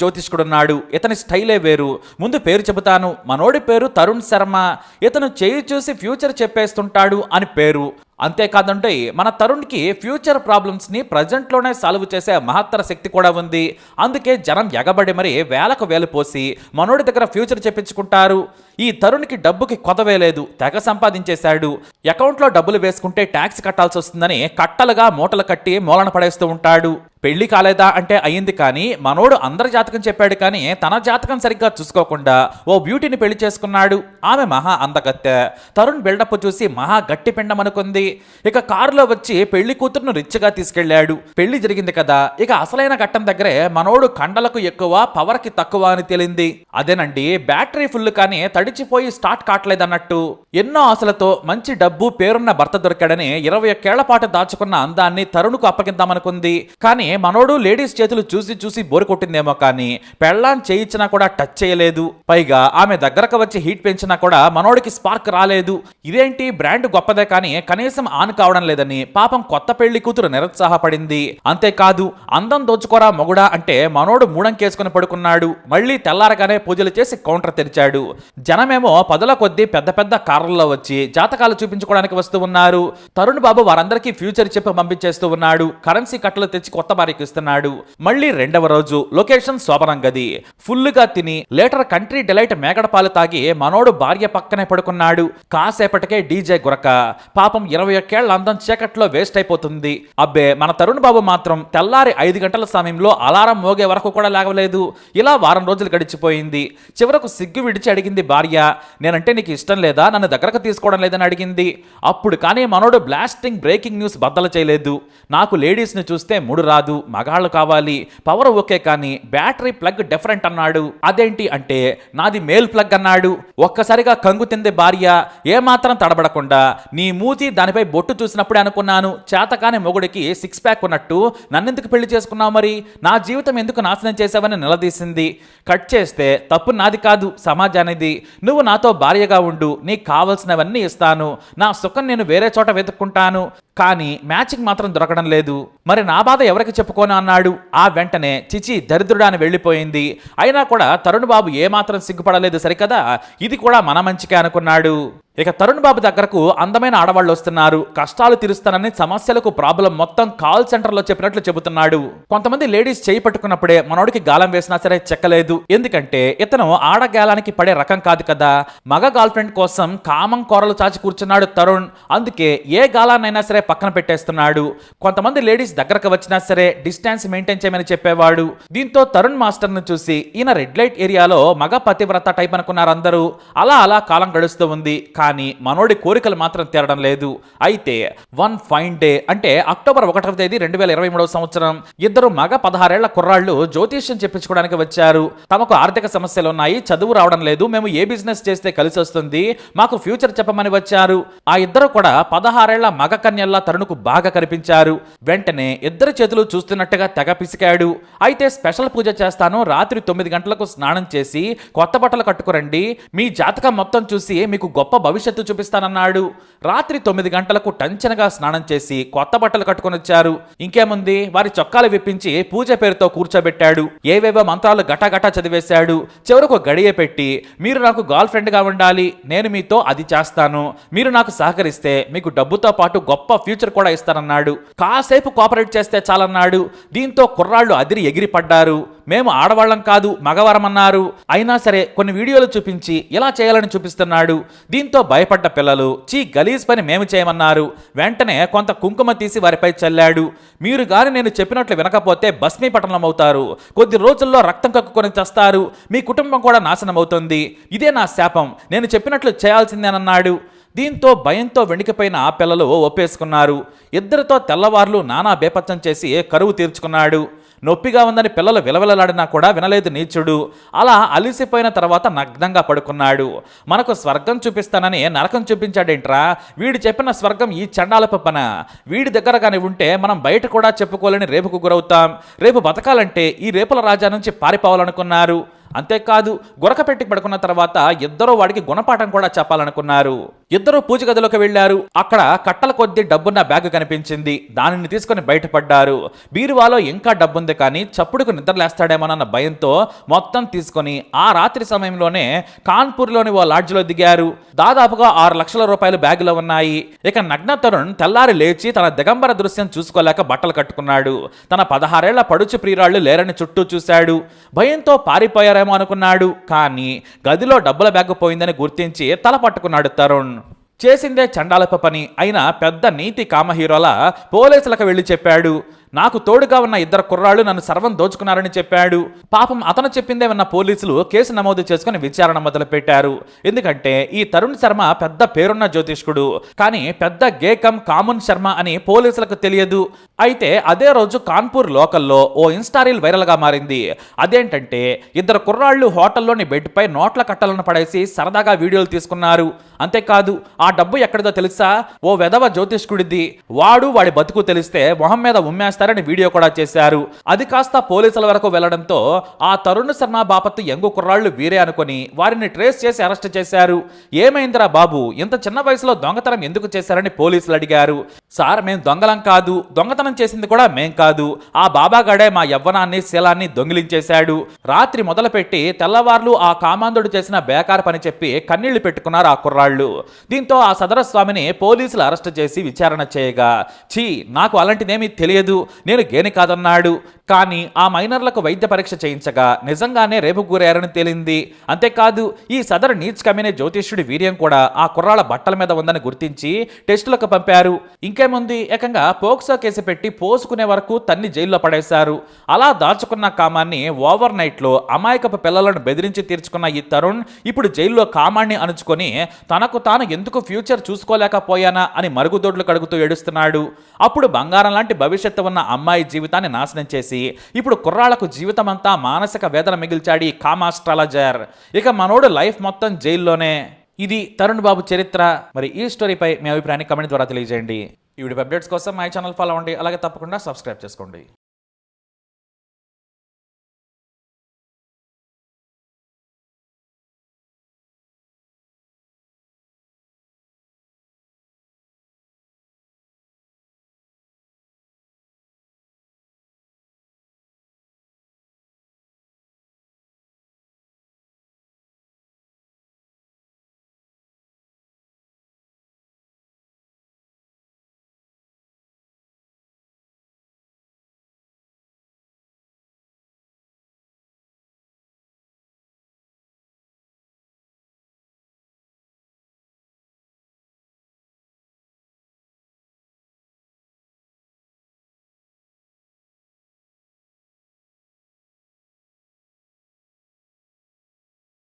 జ్యోతిష్కుడున్నాడు. ఇతని స్టైలే వేరు. ముందు పేరు చెబుతాను. మనోడి పేరు తరుణ్ శర్మ. ఇతను చేయి చూసి ఫ్యూచర్ చెప్పేస్తుంటాడు అని పేరు. అంతేకాదంటే మన తరుణ్కి ఫ్యూచర్ ప్రాబ్లమ్స్ని ప్రజెంట్లోనే సాల్వ్ చేసే మహత్తర శక్తి కూడా ఉంది. అందుకే జనం ఎగబడి మరి వేలకు వేలు పోసి మనోడి దగ్గర ఫ్యూచర్ చెప్పించుకుంటారు. ఈ తరుణ్కి డబ్బుకి కొదవే లేదు. తెగ సంపాదించేశాడు. అకౌంట్లో డబ్బులు వేసుకుంటే ట్యాక్స్ కట్టాల్సి వస్తుందని కట్టలుగా మూటలు కట్టి మూలన పడేస్తూ ఉంటాడు. పెళ్ళి కాలేదా అంటే అయ్యింది కానీ మనోడు అందరి జాతకం చెప్పాడు కానీ తన జాతకం సరిగ్గా చూసుకోకుండా ఓ బ్యూటీని పెళ్ళి చేసుకున్నాడు. ఆమె మహా అందగత్తె. తరుణ్ బిల్డప్ చూసి మహా గట్టి పిండం అనుకుంది. ఇక కారులో వచ్చి పెళ్ళి కూతురును రిచ్గా తీసుకెళ్ళాడు పెళ్ళి జరిగింది కదా. ఇక అసలైన ఘట్టం దగ్గరే మనోడు కండలకు ఎక్కువ పవర్కి తక్కువ అని తేలింది. అదేనండి బ్యాటరీ ఫుల్ కానీ తడిచిపోయి స్టార్ట్ కావట్లేదన్నట్టు. ఎన్నో ఆశలతో మంచి డబ్బు పేరున్న భర్త దొరికాడని ఇరవై ఒక్కేళ్ళ పాటు దాచుకున్న అందాన్ని తరుణుకు అప్పగిద్దామనుకుంది కానీ మనోడు లేడీస్ చేతులు చూసి చూసి బోరు కొట్టిందేమో కానీ పెళ్ళాన్ చేయించినా కూడా టచ్ చేయలేదు. పైగా ఆమె దగ్గరకు వచ్చి హీట్ పెంచినా కూడా మనోడికి స్పార్క్ రాలేదు. ఇదేంటి? బ్రాండ్ గొప్పదే కానీ కనీసం ఆన్ కావడం లేదని పాపం కొత్త పెళ్ళి కూతురు నిరుత్సాహపడింది. అంతేకాదు అందం దోచుకోరా మొగుడా అంటే మనోడు మూడంకేసుకుని పడుకున్నాడు. మళ్ళీ తెల్లారగానే పూజలు చేసి కౌంటర్ తెరిచాడు. జనమేమో పదుల కొద్దీ పెద్ద పెద్ద కార్లలో వచ్చి జాతకాలు చూపించుకోవడానికి వస్తూ ఉన్నారు. తరుణ్ బాబు వారందరికీ ఫ్యూచర్ చెప్పి పంపించేస్తూ ఉన్నాడు. కరెన్సీ కట్టలు తెచ్చి కొత్త వ్యాపారికి ఇస్తున్నాడు మళ్ళీ రెండవ రోజు లొకేషన్ శోభనం గది. ఫుల్లుగా తిని లేటర్ కంట్రీ డిలైట్ మేకడపాలు తాగి మనోడు భార్య పక్కనే పడుకున్నాడు. కాసేపటికే డీజే గురక. పాపం ఇరవై ఒక్కేళ్ళ అందం చీకట్లో వేస్ట్ అయిపోతుంది. అబ్బే మన తరుణ్ బాబు మాత్రం తెల్లారి ఐదు గంటల సమయంలో అలారం మోగే వరకు కూడా లేవలేదు. ఇలా వారం రోజులు గడిచిపోయింది. చివరకు సిగ్గు విడిచి అడిగింది భార్య నేనంటే నీకు ఇష్టం లేదా? నన్ను దగ్గరకు తీసుకోవడం లేదని అడిగింది. అప్పుడు కానీ మనోడు బ్లాస్టింగ్ బ్రేకింగ్ న్యూస్ బద్దలు చేయలేదు. నాకు లేడీస్ని చూస్తే మూడు రాదు. మగాళ్ళు కావాలి పవర్ ఓకే కానీ బ్యాటరీ ప్లగ్ డిఫరెంట్ అన్నాడు. అదేంటి అంటే నాది మేల్ ప్లగ్ అన్నాడు. ఒక్కసారిగా కంగు తిందే భార్య ఏమాత్రం తడబడకుండా నీ మూతి దానిపై బొట్టు చూసినప్పుడే అనుకున్నాను. చేతకాని మొగుడికి సిక్స్ ప్యాక్ ఉన్నట్టు నన్నెందుకు పెళ్ళి చేసుకున్నావు మరి? నా జీవితం ఎందుకు నాశనం చేసావని నిలదీసింది. కట్ చేస్తే తప్పు నాది కాదు సమాజానిది. నువ్వు నాతో భార్యగా ఉండు నీకు కావలసినవన్నీ ఇస్తాను. నా సుఖం నేను వేరే చోట వెతుక్కుంటాను. కానీ మ్యాచింగ్ మాత్రం దొరకడం లేదు. మరి నా బాధ ఎవరికి చెప్పుకోను అన్నాడు. ఆ వెంటనే చిచి దరిద్రుడా అని వెళ్ళిపోయింది. అయినా కూడా తరుణ్ బాబు ఏమాత్రం సిగ్గుపడలేదు సరికదా? ఇది కూడా మన మంచికే అనుకున్నాడు. ఇక తరుణ్ బాబు దగ్గరకు అందమైన ఆడవాళ్ళు వస్తున్నారు. కష్టాలు తీరుస్తానని సమస్యలకు ప్రాబ్లం మొత్తం కాల్ సెంటర్లో చెప్పినట్లు చెబుతున్నాడు. కొంతమంది లేడీస్ చేయి పట్టుకున్నప్పుడే మనోడికి గాలం వేసినా సరే చెక్కలేదు. ఎందుకంటే ఇతను ఆడగాలానికి పడే రకం కాదు కదా. మగ గర్ల్ ఫ్రెండ్ కోసం కామం కూరలు చాచి కూర్చున్నాడు తరుణ్. అందుకే ఏ గాలాన్నైనా సరే పక్కన పెట్టేస్తున్నాడు. కొంతమంది లేడీస్ దగ్గరకు వచ్చినా సరే డిస్టెన్స్ మెయింటైన్ చేయమని చెప్పేవాడు. దీంతో తరుణ్ మాస్టర్ను చూసి ఈయన రెడ్ లైట్ ఏరియాలో మగ పతివ్రత టైప్ అనుకున్నారు అందరూ అలా అలా కాలం గడుస్తూ ఉంది. కానీ మనోడి కోరికలు మాత్రం తీరడం లేదు. అయితే వన్ ఫైన్ డే అంటే అక్టోబర్ ఒకటవ తేదీ రెండు వేల ఇరవై మూడవ సంవత్సరం. ఇద్దరు మగ పదహారేళ్ళ కుర్రాళ్ళు జ్యోతిష్యం చెప్పించుకోవడానికి వచ్చారు. తమకు ఆర్థిక సమస్యలు ఉన్నాయి చదువు రావడం లేదు మేము ఏ బిజినెస్ చేస్తే కలిసి వస్తుంది మాకు ఫ్యూచర్ చెప్పమని వచ్చారు. ఆ ఇద్దరు కూడా పదహారేళ్ళ మగ కన్యల్లా తరుణుకు బాగా కనిపించారు. వెంటనే ఇద్దరు చేతులు చూస్తున్నట్టుగా తెగ పిసికాడు. అయితే స్పెషల్ పూజ చేస్తాను రాత్రి తొమ్మిది గంటలకు స్నానం చేసి కొత్త బట్టలు కట్టుకురండి మీ జాతకం మొత్తం చూసి మీకు గొప్ప భవిష్యత్తు చూపిస్తానన్నాడు. రాత్రి తొమ్మిది గంటలకు టంచనగా స్నానం చేసి కొత్త బట్టలు కట్టుకొని వచ్చారు. ఇంకేముంది? వారి చొక్కాలు విప్పించి పూజ పేరుతో కూర్చోబెట్టాడు. ఏవేవో మంత్రాలు గటగటా చదివేశాడు. చివరకు గడియ పెట్టి మీరు నాకు గర్ల్ ఫ్రెండ్గా ఉండాలి. నేను మీతో అది చేస్తాను. మీరు నాకు సహకరిస్తే మీకు డబ్బుతో పాటు గొప్ప ఫ్యూచర్ కూడా ఇస్తానన్నాడు. కాసేపు కోఆపరేట్ చేస్తే చాలన్నాడు. దీంతో కుర్రాళ్ళు అదిరి ఎగిరిపడ్డారు. మేము ఆడవాళ్ళం కాదు మగవరమన్నారు. అయినా సరే కొన్ని వీడియోలు చూపించి ఇలా చేయాలని చూపిస్తున్నాడు. దీంతో భయపడ్డ పిల్లలు చీ గలీజ్ పని మేము చేయమన్నారు. వెంటనే కొంత కుంకుమ తీసి వారిపై చల్లాడు. మీరు గాని నేను చెప్పినట్లు వినకపోతే భస్మీపటనం అవుతారు. కొద్ది రోజుల్లో రక్తం కక్కుకొని చస్తారు. మీ కుటుంబం కూడా నాశనం అవుతుంది. ఇదే నా శాపం. నేను చెప్పినట్లు చేయాల్సిందేనన్నాడు. దీంతో భయంతో వెణికిపోయిన ఆ పిల్లలు ఒప్పేసుకున్నారు. ఇద్దరితో తెల్లవార్లు నానా బేపచ్చం చేసి కరువు తీర్చుకున్నాడు. నొప్పిగా ఉందని పిల్లలు విలవిలలాడినా కూడా వినలేదు నీచుడు. అలా అలిసిపోయిన తర్వాత నగ్నంగా పడుకున్నాడు. మనకు స్వర్గం చూపిస్తానని నరకం చూపించాడేంట్రా? వీడు చెప్పిన స్వర్గం ఈ చండాల పప్పన వీడి దగ్గర కానీ ఉంటే మనం బయట కూడా చెప్పుకోలేని రేపుకు గురవుతాం. రేపు బతకాలంటే ఈ రేపుల రాజా నుంచి పారిపోవాలనుకున్నారు. అంతేకాదు గురక పెట్టి పడుకున్న తర్వాత ఇద్దరూ వాడికి గుణపాఠం కూడా చెప్పాలనుకున్నారు. ఇద్దరు పూజ గదిలోకి వెళ్ళారు అక్కడ కట్టల కొద్దీ డబ్బున్న బ్యాగ్ కనిపించింది. దానిని తీసుకుని బయటపడ్డారు. బీరువాలో ఇంకా డబ్బుంది కానీ చప్పుడుకు నిద్రలేస్తాడేమోనన్న భయంతో మొత్తం తీసుకొని ఆ రాత్రి సమయంలోనే కాన్పూర్లోని ఓ లాడ్జ్లో దిగారు. దాదాపుగా ఆరు లక్షల రూపాయలు బ్యాగులో ఉన్నాయి. ఇక నగ్న తరుణ్ తెల్లారి లేచి తన దిగంబర దృశ్యం చూసుకోలేక బట్టలు కట్టుకున్నాడు. తన పదహారేళ్ళ పడుచు ప్రియురాళ్ళు లేరని చుట్టూ చూశాడు. భయంతో పారిపోయారేమో అనుకున్నాడు. కానీ గదిలో డబ్బుల బ్యాగ్ పోయిందని గుర్తించి తల పట్టుకున్నాడు తరుణ్. చేసిందే చండాలప పని. అయినా పెద్ద నీతి కామ హీరోలా పోలీసులకు వెళ్ళి చెప్పాడు. నాకు తోడుగా ఉన్న ఇద్దరు కుర్రాళ్ళు నన్ను సర్వం దోచుకున్నారని చెప్పాడు. పాపం అతను చెప్పిందే విన్న పోలీసులు కేసు నమోదు చేసుకుని విచారణ మొదలుపెట్టారు. ఎందుకంటే ఈ తరుణ్ శర్మ పెద్ద పేరున్న జ్యోతిష్కుడు. కానీ పెద్ద గేకం కామున్ శర్మ అని పోలీసులకు తెలియదు. అయితే అదే రోజు కాన్పూర్ లోకల్లో ఓ ఇన్స్టారీల్ వైరల్గా మారింది. అదేంటంటే ఇద్దరు కుర్రాళ్ళు హోటల్లోని బెడ్ పై నోట్ల కట్టలను పడేసి సరదాగా వీడియోలు తీసుకున్నారు. అంతేకాదు ఆ డబ్బు ఎక్కడిదో తెలుసా? ఓ వెధవ జ్యోతిష్కుడిది. వాడు వాడి బతుకు తెలిస్తే మొహం మీద చేస్తారని వీడియో కూడా చేశారు. అది కాస్త పోలీసుల వరకు వెళ్ళడంతో ఆ తరుణ్ శర్మ బాపత్తు యంగు కుర్రాళ్ళు వీరే అనుకొని వారిని ట్రేస్ చేసి అరెస్ట్ చేశారు. ఏమైందిరా బాబు? ఇంత చిన్న వయసులో దొంగతనం ఎందుకు చేశారని పోలీసులు అడిగారు. సార్ మేము దొంగలం కాదు. దొంగతనం చేసింది కూడా మేం కాదు. ఆ బాబాగాడే మా యవ్వనాన్ని శీలాన్ని దొంగిలించేశాడు. రాత్రి మొదలుపెట్టి తెల్లవార్లు ఆ కామాంధుడు చేసిన బేకార్ పని చెప్పి కన్నీళ్ళు పెట్టుకున్నారు ఆ కుర్రాళ్ళు. దీంతో ఆ సదరస్వామిని పోలీసులు అరెస్ట్ చేసి విచారణ చేయగా ఛీ నాకు అలాంటిదేమీ తెలియదు. నేను గేని కాదన్నాడు. కానీ ఆ మైనర్లకు వైద్య పరీక్ష చేయించగా నిజంగానే రేపు గురయ్యారని తేలింది. అంతేకాదు ఈ సదరు నీచ్ కమినే జ్యోతిష్యుడి వీర్యం కూడా ఆ కుర్రాళ్ళ బట్టల మీద ఉందని గుర్తించి టెస్టులకు పంపారు. ఇంకేముంది? ఏకంగా పోక్సో కేసు పెట్టి పోసుకునే వరకు తన్ని జైల్లో పడేశారు. అలా దాచుకున్న కామాన్ని ఓవర్ నైట్లో అమాయకపు పిల్లలను బెదిరించి తీర్చుకున్న ఈ తరుణ్ ఇప్పుడు జైల్లో కామాన్ని అణుచుకొని తనకు తాను ఎందుకు ఫ్యూచర్ చూసుకోలేకపోయానా అని మరుగుదొడ్లు కడుగుతూ ఏడుస్తున్నాడు. అప్పుడు బంగారం లాంటి భవిష్యత్తు ఉన్న అమ్మాయి జీవితాన్ని నాశనం చేసి ఇప్పుడు కుర్రాళ్ళకు జీవితం అంతా మానసిక వేదన మిగిల్చాడు ఈ కామాస్ట్రాలజర్. ఇక మనోడు లైఫ్ మొత్తం జైల్లోనే. ఇది తరుణ్ బాబు చరిత్ర. మరి ఈ స్టోరీపై మీ అభిప్రాయాన్ని కమెంట్ ద్వారా తెలియజేయండి. ఈ వీడియో అప్డేట్స్ కోసం మై ఛానల్ ఫాలో అవ్వండి. అలాగే తప్పకుండా సబ్స్క్రైబ్ చేసుకోండి.